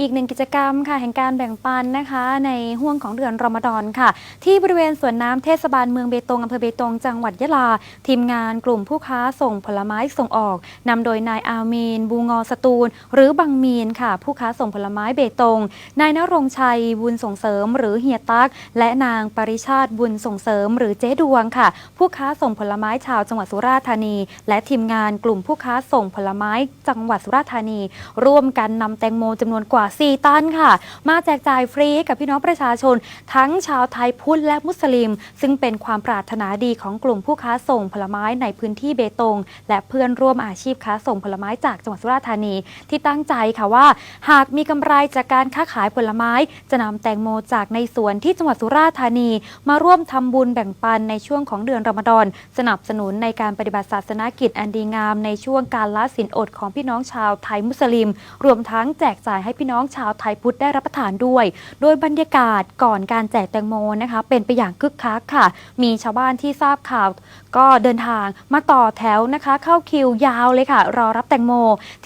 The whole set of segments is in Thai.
อีกหนึ่งกิจกรรมค่ะแห่งการแบ่งปันนะคะ ในห่วงของเดือนรอมฎอนค่ะ ที่บริเวณสวนน้ำเทศบาลเมืองเบตงอำเภอเบตงจังหวัดยะลา ทีมงานกลุ่มผู้ค้าส่งผลไม้ส่งออกนำโดยนายอามีน บูงอสตูล หรือบังมีนค่ะ ผู้ค้าส่งผลไม้เบตงนายนรงชัยบุญส่งเสริม หรือเฮียตัก และนางปริชาติบุญส่งเสริม หรือเจ๊ดวงค่ะ ผู้ค้าส่งผลไม้ชาวจังหวัดสุราษฎร์ธานี และทีมงานกลุ่มผู้ค้าส่งผลไม้จังหวัดสุราษฎร์ธานี ร่วมกันนำแตงโมจำนวนกว่า4 ตันค่ะ มาแจกจ่ายฟรีให้กับพี่น้องประชาชน ทั้งชาวไทยพุทธและมุสลิม ซึ่งเป็นความปรารถนาดีของกลุ่มผู้ค้าส่งผลไม้ในพื้นที่เบตง และเพื่อนร่วมอาชีพค้าส่งผลไม้จากจังหวัดสุราษฎร์ธานี ที่ตั้งใจค่ะว่า หากมีกำไรจากการค้าขายผลไม้ จะนำแตงโมจากในสวนที่จังหวัดสุราษฎร์ธานี มาร่วมทำบุญแบ่งปันในช่วงของเดือนรอมฎอนสนับสนุนในการปฏิบัติศาสนกิจอันดีงามในช่วงการละสินอดของพี่น้องชาวไทยมุสลิม รวมทั้งแจกจ่ายให้พี่น้ององชาวไทยพุทธได้รับประทานด้วย โดยบรรยากาศก่อนการแจกแตงโมนะคะ เป็นไปอย่างคึกคักค่ะ มีชาวบ้านที่ทราบข่าว ก็เดินทางมาต่อแถวนะคะ เข้าคิวยาวเลยค่ะ รอรับแตงโม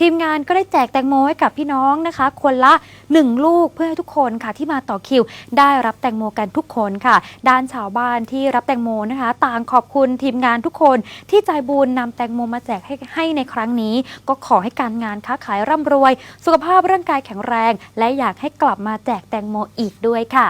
ทีมงานก็ได้แจกแตงโมให้กับพี่น้องนะคะ คนละ 1 ลูกเพื่อให้ทุกคนค่ะที่มาต่อคิว ได้รับแตงโมกันทุกคนค่ะ ด้านชาวบ้านที่รับแตงโมนะคะ ต่างขอบคุณทีมงานทุกคนที่ใจบุญนำแตงโมมาแจกให้ให้ในครั้งนี้ ก็ขอให้การงานค้าขายร่ำรวย สุขภาพร่างกายแข็งแรงง และอยากให้กลับมาแจกแตงโมอีกด้วยค่ะ